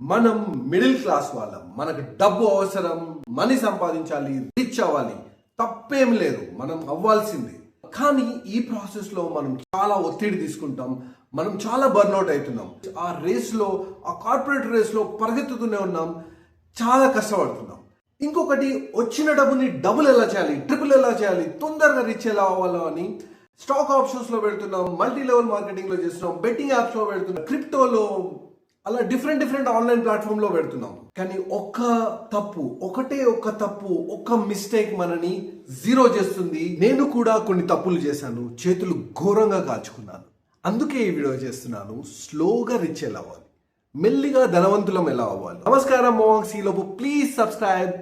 మనం middle class వాళ్ళం. మనకు డబ్బు అవసరం మనీ సంపాదించాలి రిచ్ అవ్వాలి. తప్పేం లేదు. మనం అవ్వాల్సింది. కానీ ఈ ప్రాసెస్లో మనం చాలా ఒత్తిడి తీసుకుంటాం. మనం చాలా బర్న్అవుట్ అవుతున్నాం. ఆ రేస్లో ఆ కార్పొరేట్ రేస్లో పరిగెత్తుతూనే ఉన్నాం. చాలా కష్టపడుతున్నాం. ఇంకొకటి వచ్చిన డబ్బుని డబుల్ ఎలా చేయాలి ట్రిపుల్ ఎలా చేయాలి తొందరగా రిచ్ ఎలా అవ్వాలో అని స్టాక్ ఆప్షన్స్లో పెడుతున్నాం మల్టీ లెవెల్ మార్కెటింగ్లో చేస్తున్నాం బెట్టింగ్ యాప్స్లో పెడుతున్నాం క్రిప్టోలో అలా డిఫరెంట్ డిఫరెంట్ ఆన్లైన్ ప్లాట్ఫామ్లో పెడుతున్నాం. కానీ ఒక్క తప్పు ఒకటే ఒక్క తప్పు ఒక్క మిస్టేక్ మనని జీరో చేస్తుంది. నేను కూడా కొన్ని తప్పులు చేశాను చేతులు ఘోరంగా కాల్చుకున్నాను అందుకే ఈ వీడియో చేస్తున్నాను స్లోగా రిచ్ ఎలా అవ్వాలి? మెల్లిగా ధనవంతులం ఎలా అవ్వాలి? నమస్కారం మోంగ్స్ ఈ లోపు. ప్లీజ్ సబ్స్క్రైబ్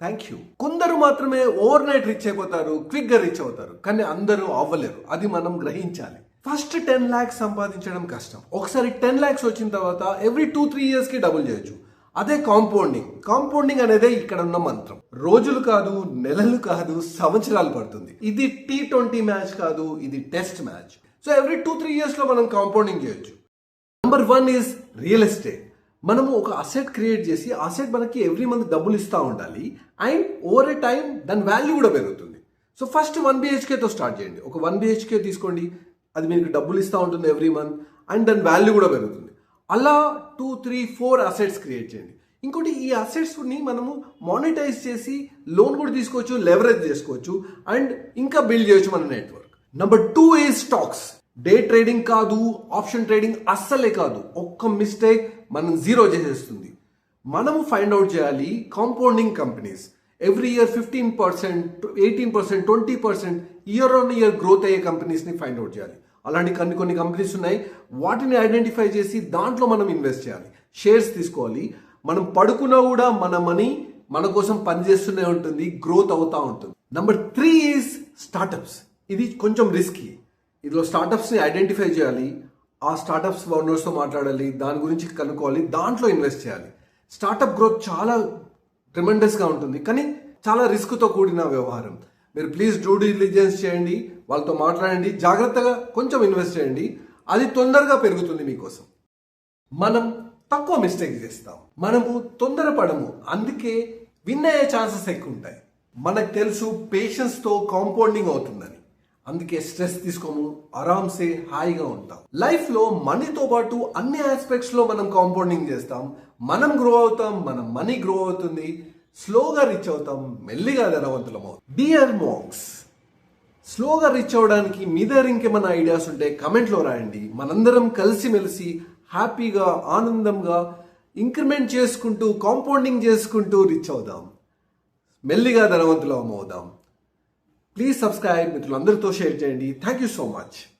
థ్యాంక్ యూ కొందరు మాత్రమే ఓవర్ నైట్ రిచ్ అయిపోతారు క్విక్గా రిచ్ అవుతారు కానీ అందరూ అవ్వలేరు. అది మనం గ్రహించాలి. ఫస్ట్ టెన్ ల్యాక్స్ సంపాదించడం కష్టం. ఒకసారి టెన్ ల్యాక్స్ వచ్చిన తర్వాత ఎవ్రీ టూ త్రీ ఇయర్స్కి డబుల్ చేయొచ్చు. అదే కాంపౌండింగ్. కాంపౌండింగ్ అనేదే ఇక్కడ ఉన్న మంత్రం. రోజులు కాదు నెలలు కాదు సంవత్సరాలు పడుతుంది. ఇది టీ ట్వంటీ మ్యాచ్ కాదు ఇది test match. So every two three ఇయర్స్లో మనం కాంపౌండింగ్ చేయొచ్చు. Number one is real estate. మనము ఒక అసెట్ క్రియేట్ చేసి అసెట్ మనకి ఎవ్రీ మంత్ డబ్బులు ఇస్తూ ఉండాలి. అండ్ ఓవర్ ఏ టైం దాని వాల్యూ కూడా పెరుగుతుంది. సో ఫస్ట్ వన్ బిహెచ్కేతో స్టార్ట్ చేయండి. ఒక వన్ బిహెచ్కే తీసుకోండి. అది మీకు డబ్బులు ఇస్తూ ఉంటుంది ఎవ్రీ మంత్ అండ్ దాని వాల్యూ కూడా పెరుగుతుంది. అలా two three four assets create చేయండి. ఇంకోటి ఈ అసెట్స్ని మనము మానిటైజ్ చేసి లోన్ కూడా తీసుకోవచ్చు లెవరేజ్ చేసుకోవచ్చు అండ్ ఇంకా బిల్డ్ చేయొచ్చు మన నెట్వర్క్ నెంబర్ టూ ఈ స్టాక్స్ డే ట్రేడింగ్ కాదు ఆప్షన్ ట్రేడింగ్ అస్సలే కాదు. ఒక్క మిస్టేక్ మనం జీరో చేసేస్తుంది. మనము ఫైండ్ అవుట్ చేయాలి compounding companies every year fifteen percent eighteen percent twenty percent year on year growth అయ్యే కంపెనీస్ని ఫైండ్ అవుట్ చేయాలి. అలాంటి కొన్ని కొన్ని కంపెనీస్ ఉన్నాయి. వాటిని ఐడెంటిఫై చేసి దాంట్లో మనం ఇన్వెస్ట్ చేయాలి. షేర్స్ తీసుకోవాలి. మనం పడుకున్నా కూడా మన మనీ మన కోసం పనిచేస్తూనే ఉంటుంది. గ్రోత్ అవుతూ ఉంటుంది. నంబర్ త్రీ ఈజ్ స్టార్టప్స్ ఇది కొంచెం రిస్కీ ఇందులో స్టార్టప్స్ని ఐడెంటిఫై చేయాలి. ఆ స్టార్టప్స్ ఓనర్స్తో మాట్లాడాలి. దాని గురించి కనుక్కోవాలి. దాంట్లో ఇన్వెస్ట్ చేయాలి. స్టార్టప్ గ్రోత్ చాలా ట్రిమెండస్గా ఉంటుంది. కానీ చాలా రిస్క్తో కూడిన వ్యవహారం. మీరు ప్లీజ్ డ్యూ డిలిజెన్స్ చేయండి. వాళ్ళతో మాట్లాడండి జాగ్రత్తగా కొంచెం ఇన్వెస్ట్ చేయండి. అది తొందరగా పెరుగుతుంది మీకోసం. మనం తక్కువ మిస్టేక్ చేస్తాం. మనము తొందరపడము. అందుకే విన్ అయ్యే ఛాన్సెస్ ఎక్కువ ఉంటాయి. మనకు తెలుసు పేషెన్స్తో కాంపౌండింగ్ అవుతుందని. అందుకే స్ట్రెస్ తీసుకోము ఆరామ్సే హాయిగా ఉంటాం. లైఫ్లో మనీతో పాటు అన్ని ఆస్పెక్ట్స్లో మనం కాంపౌండింగ్ చేస్తాం. మనం గ్రో అవుతాం మన మనీ గ్రో అవుతుంది. స్లోగా రీచ్ అవుతాం మెల్లిగా ధనవంతులం అవుతాం డియర్ మోక్స్ స్లోగా రీచ్ అవ్వడానికి మీ దగ్గర ఇంకేమైనా ఐడియాస్ ఉంటే కమెంట్లో రాయండి. మనందరం కలిసిమెలిసి హ్యాపీగా ఆనందంగా ఇంక్రిమెంట్ చేసుకుంటూ కాంపౌండింగ్ చేసుకుంటూ రీచ్ అవుదాం. మెల్లిగా ధనవంతులం అవుదాం. ప్లీజ్ సబ్స్క్రైబ్ మిత్రులందరితో షేర్ చేయండి. Thank you so much